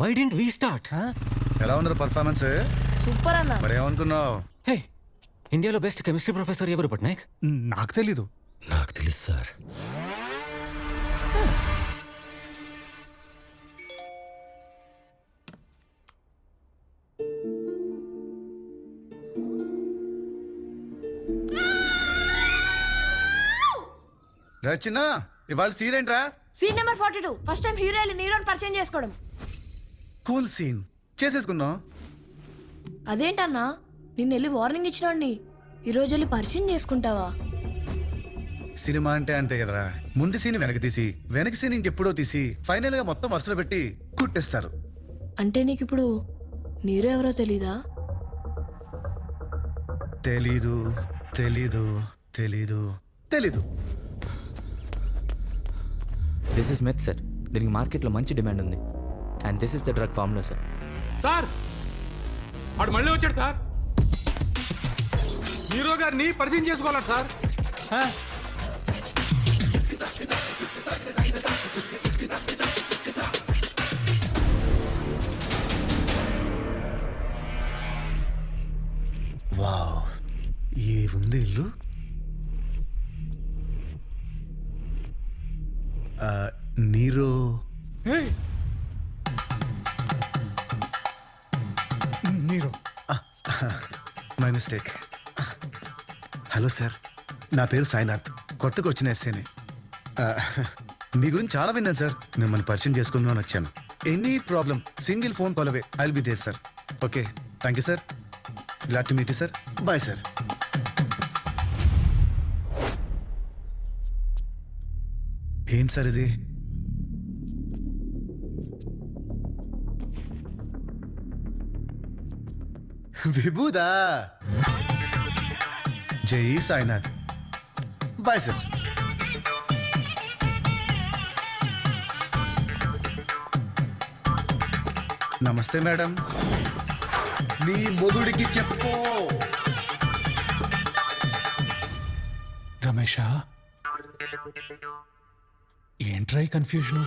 Why didn't we start ఎలా ఉంది performance super అన్న. మరి ఏమనుకున్నావు? హే ఇండియాలో బెస్ట్ కెమిస్ట్రీ ప్రొఫెసర్ ఎవరు పట్నాయక్ నాకు తెలీదు. నాకు తెలుసు సార్ రచన ఇవాళ సీన్ ఏంట్రా? Scene number forty two first time hero వెళ్ళి నీరోని పరిచయం చేసుకోవడం. కూల్ సీన్ చేసేసుకుందాం. అదేంటన్నా? నిన్న వెళ్ళి వార్నింగ్ ఇచ్చినోడిని. ఈ రోజు వెళ్ళి పరిచయం చేసుకుంటావా? సినిమా అంటే అంతే కదరా. ముందు సీన్ వెనక తీసి వెనక సీన్ ఇంకెప్పుడో తీసి ఫైనల్గా మొత్తం వరుసలో పెట్టి కుట్టేస్తారు. అంటే నీకు ఇప్పుడు నీరో ఎవరో తెలీదా? తెలీదు తెలీదు తెలీదు తెలీదు. This is meth sir. దీనికి మార్కెట్లో మంచి డిమాండ్ ఉంది. And this is the drug formula sir. Sir! వాడు మళ్ళీ వచ్చాడు సార్. హీరో గారిని పరిచయం చేసుకోవాలట సార్. వావ్. ఏ ఉంది ఇల్లు? Nero. Nero. My mistake. Hello sir నా పేరు సాయినాథ్. కొత్తగా వచ్చిన ఎస్ఏని. మీ గురించి చాలా విన్నాను సార్. మిమ్మల్ని పరిచయం చేసుకుందాం అని వచ్చాను. Any problem single phone call away. I'll be there sir. Okay thank you sir. Glad to meet sir. Bye sir. ఏంటి సార్ ఇది? విభూదా? జై సాయినాథ్. Bye sir. నమస్తే మేడం. మీ మొదుడికి చెప్పు. రమేష? ఏంట్రా ఈ కన్ఫ్యూజను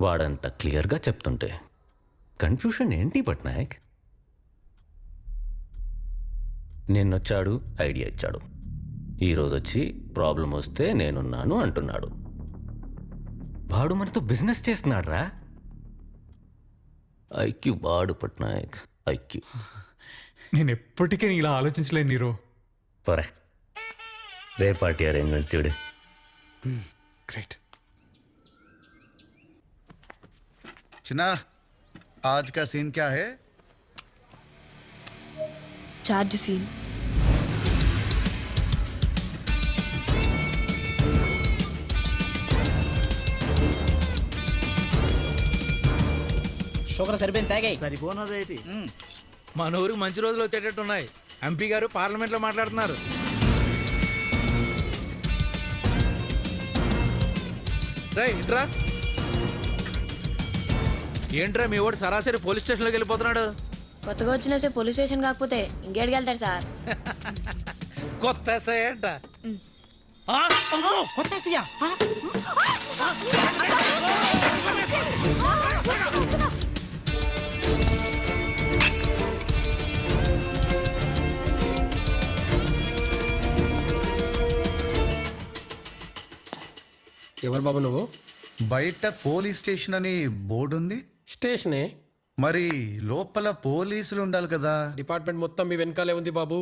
వాడంత క్లియర్గా చెప్తుంటే కన్ఫ్యూషన్ ఏంటి పట్నాయక్? నిన్నొచ్చాడు ఐడియా ఇచ్చాడు. ఈరోజు వచ్చి ప్రాబ్లం వస్తే నేనున్నాను అంటున్నాడు. వాడు మనతో బిజినెస్ చేస్తున్నాడు రా ఐక్యూ వాడు పట్నాయక్ ఐక్యూ. నేను ఎప్పటికీ ఇలా ఆలోచించలేను నీరో పరే రే పార్టీ అరేంజ్మెంట్స్ చూడు గ్రేట్ చిన్న आज का सीन क्या है చార్జ్ సీన్ షుగర్ సరిపోయింది తాగాయి సరిపోనదేటి మన ఊరికి మంచి రోజులు వచ్చేటట్టు ఉన్నాయి. ఎంపీ గారు పార్లమెంట్లో మాట్లాడుతున్నారు ఇట్రా. ఏంట్రా మీ ఓడి సరాసరి పోలీస్ స్టేషన్లోకి వెళ్ళిపోతున్నాడు? కొత్తగా వచ్చిన పోలీస్ స్టేషన్ కాకపోతే ఇంకేడికి వెళ్తాడు సార్. కొత్త ఎస్ఐ ఏంట ఆ? అమ్మో! కొత్త ఎవరు బాబు నువ్వు? బయట పోలీస్ స్టేషన్ అని బోర్డు ఉంది. స్టేషనే? మరి లోపల పోలీసులు ఉండాలి కదా. డిపార్ట్మెంట్ మొత్తం మీ వెనకాలే ఉంది బాబు.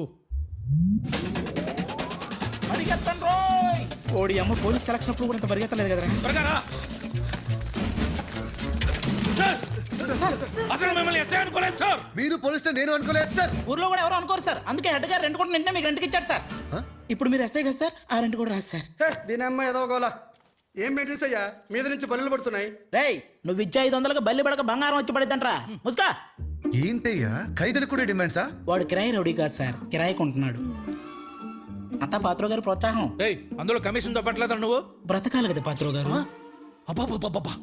పరిగెత్తండి రోయ్! ఓడి అమ్మ పోలీస్ సెలక్షన్ అప్పుడు కూడా ఇంత పరిగెత్తలేదు కదరా? త్వరగా. సార్! అసలు మిమ్మల్ని ఎస్ఐ అనుకోలేదు సార్! మీరు పోలీస్ స్టేషన్ నేను అనుకోలేదు సార్! ఊర్లో కూడా ఎవరు అనుకోరు సార్. అందుకే హెడ్ గారు రెండు కూడా నింటే మీకు రెండుకి ఇచ్చారు సార్. ఇప్పుడు మీరు ఎస్ఐ కదా సార్? ఆ రెండు కూడా రాదు సార్. దీని అమ్మ ఏదో గోలా ఏం మెయింటెన్స్ అయ్యా? మీద నుంచి బల్లులు పడుతున్నాయి. రేయ్ నువ్వు ఇచ్చే ఐదు వందలకు బల్లి పడక బంగారం వచ్చి పడిద్దంట్రా. ముస్కా. ఏంటయ్యా? ఖైదీలకు కూడా డిమాండ్సా? వాడు కిరాయి రౌడీ కాదు సార్ కిరాయి కొంటున్నాడు. అంతా పాత్రో గారి ప్రోత్సాహం. ఏయ్ అందులో కమిషన్ తప్పట్లేదా నువ్వు? బ్రతకాలి కదా పాత్రో గారు. అబ్బాబాబాబా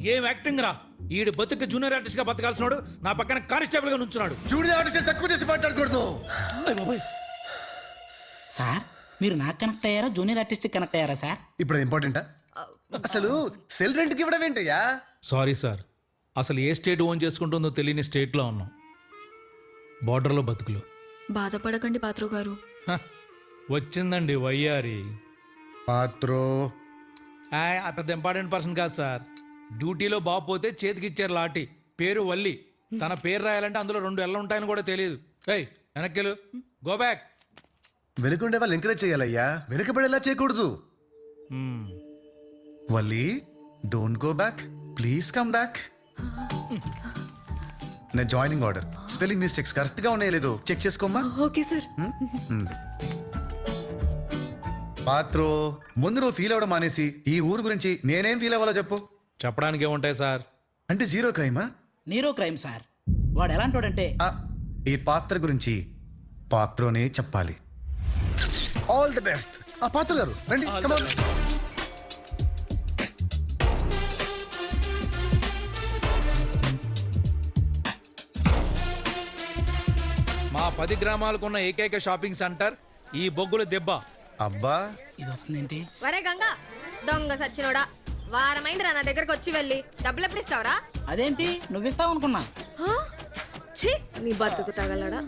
ఏం యాక్టింగ్ రా? ఈడు బతుకు జూనియర్ ఆర్టిస్ట్గా బతకాల్సినాడు నా పక్కన కానిస్టేబుల్గా నుంచున్నాడు. చూడు ఆర్టిస్ట్ తక్కువ చేసి మాట్లాడకూడదు. సార్ మీరు నాకు కనెక్ట్ అయ్యారా? జూనియర్ ఆర్టిస్ట్ కనెక్ట్ అయ్యారా సార్? ఇప్పుడు ఇంపార్టెంటా అసలు సెల్ రెంట్కి ఇవ్వడం ఏంటయ్యా? Sorry sir. అసలు ఏ స్టేట్ ఓన్ చేసుకుంటుందో తెలియని స్టేట్లో ఉన్నాం. బార్డర్లో బతుకులు. బాధపడకండి పాత్రో గారు. హ, వచ్చిందండి వయ్యారి. పాత్రో. ఆయ్, ఆ పెద్ద ఇంపార్టెంట్ పర్సన్ కాదు సార్. డ్యూటీలో బాబు పోతే చేతికిచ్చారు లాటి పేరు వల్లి. తన పేరు రాయాలంటే అందులో రెండు ఎల్ల ఉంటాయని కూడా తెలియదు. ఏయ్ వెనక్కిలు గో బ్యాక్. వెనుకుండే వాళ్ళు ఎంకరేజ్ చేయాలయ్యా. వెనుకబడేలా చేయకూడదు. Valli don't go back please come back నా జాయినింగ్ ఆర్డర్. స్పెల్లింగ్ మిస్టేక్స్ కరెక్ట్గా ఉన్నాయో లేదో చెక్ చేసుకోమ్మా. Okay sir. పాత్రో ముందు నువ్వు ఫీల్ అవ్వడం మానేసి ఈ ఊరు గురించి నేనేం ఫీల్ అవ్వాలో చెప్పు. చెప్పడానికి ఏముంటాయి సార్? అంటే జీరో క్రైమా? నీరో క్రైమ్ సార్ వాడు ఎలాంటోడంటే ఆ, ఈ పాత్ర గురించి పాత్రనే చెప్పాలి. ఆల్ ది బెస్ట్ ఆ పాత్ర గారు రండి come on. పది గ్రామాలకున్న ఏకైక షాపింగ్ సెంటర్ ఈ బొగ్గుల దెబ్బ. అబ్బా. ఇది వస్తుందేంటి వరే గంగా దొంగ సచ్చినోడా వారమైందిరా నా దగ్గరకు వచ్చి వెళ్ళి. డబ్బులు ఎప్పుడు ఇస్తావరా అదేంటి? నువ్విస్తావు అనుకున్నా ఛీ నీ బతుకు తగలడా?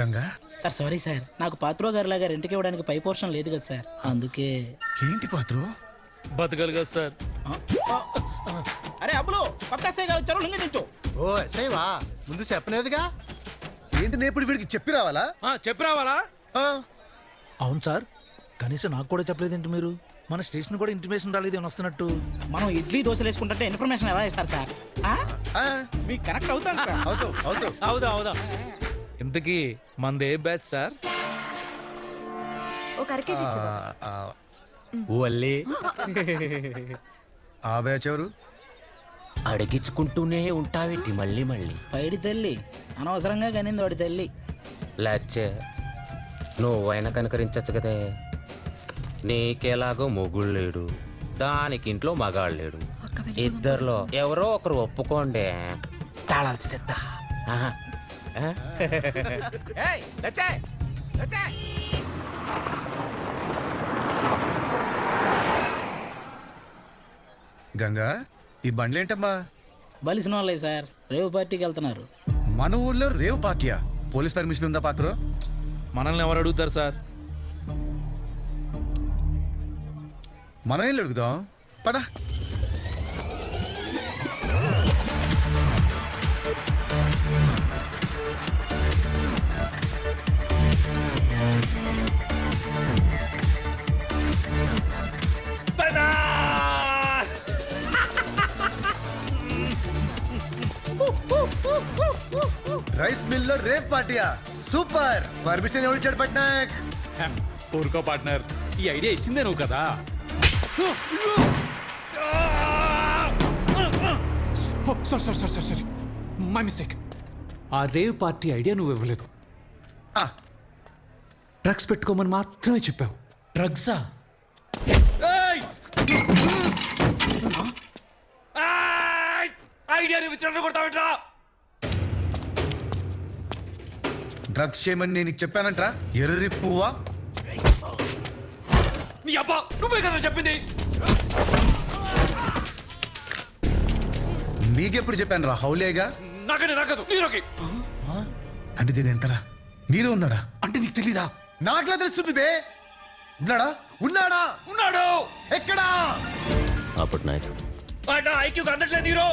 గంగా. Sir sorry sir. నాకు పాత్రో గారి లాగా రెంట్కి ఇవ్వడానికి పై పోర్షన్ లేదు కదా సార్. అందుకే. ఏంటి పాత్ర? బతకలు కదా సార్. అరే అబ్బులు పక్క ఎస్ఐ గారు వచ్చారు లింగ ఓ ఎస్ఐవా ముందు చెప్పలేదుగా ఏంటి నేను ఇప్పుడు వీడికి చెప్పి రావాలా? ఆ, చెప్పి రావాలా? ఆ, అవును సార్. కనీసం నాకు కూడా చెప్పలేదేంటి మీరు? మన స్టేషన్ కూడా ఇంటిమేషన్ రాలేదు ఏమైనా వస్తున్నట్టు? మనం ఇడ్లీ దోశలు వేసుకుంటుంటే ఇన్ఫర్మేషన్ ఎలా ఇస్తారు సార్? ఆ? ఆ, మీకు కనెక్ట్ అవుతాను సార్. అవుతావు అవుతావు అవుదా అవుదా. ఇంతకీ మనది ఏ బ్యాచ్ సార్? ఒక. ఆ, ఆ, వల్లే ఆ బ్యాచ్ ఎవరు? అడిగించుకుంటూనే ఉంటావేటి మళ్ళీ మళ్ళీ? పైడి తల్లి. అనవసరంగా కనింది వాడి తల్లి. లేచే నువ్వైనా కనుకరించచ్చు కదే. నీకేలాగో మొగుడు లేడు. దానికి ఇంట్లో మగాడు లేడు. ఇద్దరిలో ఎవరో ఒకరు ఒప్పుకోండి. తాళాలు తీసేద్దా. గంగా ఈ బండ్లు ఏంటమ్మా బలిసిన వాళ్ళే సార్. రేవు పార్టీకి వెళ్తున్నారు. మన ఊర్లో రేవ్ పార్టీయా? పోలీస్ పర్మిషన్ ఉందా పాత్ర మనల్ని ఎవరు అడుగుతారు సార్? మనం ఏం అడుగుదాం? పదా. రైస్ మిల్లో రేవ్ పార్టీయా? సూపర్! పర్మిషన్ ఎవరు ఇచ్చాడు పట్నాయక్? ఊరుకో పార్ట్నర్. ఈ ఐడియా ఇచ్చిందే నువ్వు కదా. Sorry sorry sorry sorry my mistake ఆ రేవ్ పార్టీ ఐడియా నువ్వు ఇవ్వలేదు. డ్రగ్స్ పెట్టుకోమని మాత్రమే చెప్పావు. డ్రగ్సా ఐడియా విచారణ కొడతావిట్రా? డ్రగ్స్ చేయమని నేను నీకు చెప్పానంట్రా. ఎర్రి పువ్వా నీ అబ్బా నువ్వే కదా చెప్పింది? నీకెప్పుడు చెప్పాను రా హౌలేగా? నాకనే నాకదు నీరోకి అంటే దీని వెనకాల. నీరు ఉన్నాడా? అంటే నీకు తెలీదా? నాకులా తెలుస్తుంది బే? ఉన్నాడా? ఉన్నాడా? ఉన్నాడు. ఎక్కడా? అప్పుడు నాయకు నా ఐక్యూకి అందట్లేదు నీరో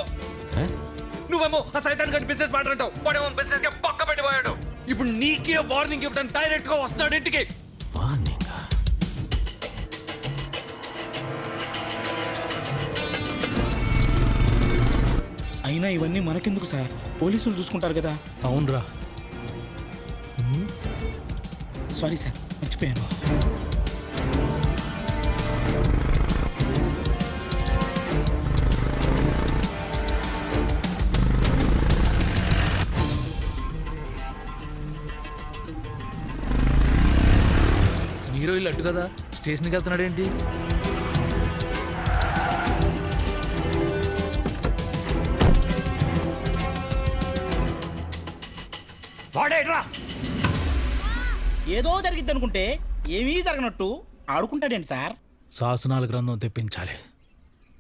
నువ్వేమో ఆ సైతాన్ గడి బిజినెస్ మాట్లాడతావు వాడేమో బిజినెస్కి పక్క పెట్టిపోయాడు ఇప్పుడు నీకే వార్నింగ్ ఇవ్వడానికి డైరెక్ట్గా వస్తాడు ఇంటికి. వార్నింగా అయినా ఇవన్నీ మనకెందుకు సార్? పోలీసులు చూసుకుంటారు కదా. అవునరా. సారీ సార్ మర్చిపోయాను. కదా? స్టేషన్కి వెళ్తున్నాడు ఏంటి వాడేట్రా? ఏదో జరిగిద్ది అనుకుంటే ఏమీ జరగనట్టు ఆడుకుంటాడేంటి సార్? శాసనాల గ్రంథం తెప్పించాలి.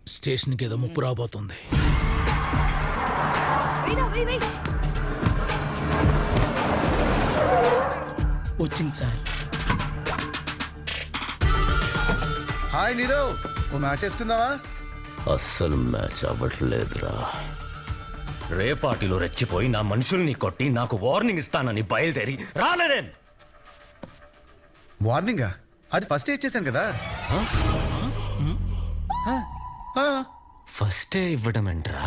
స్టేషన్కి ఏదో ముప్పు రాబోతుంది. వచ్చింది సార్. హాయ్ నీరవ్ ఓ మ్యాచ్ వేసుకుందావా అస్సలు మ్యాచ్ అవ్వట్లేదురా. రేపాటిలో రెచ్చిపోయి నా మనుషుల్ని కొట్టి నాకు వార్నింగ్ ఇస్తానని బయలుదేరి రాలేదేం? వార్నింగా? అది ఫస్ట్ ఇచ్చేసాను కదా. ఫస్టే ఇవ్వడం ఏంట్రా?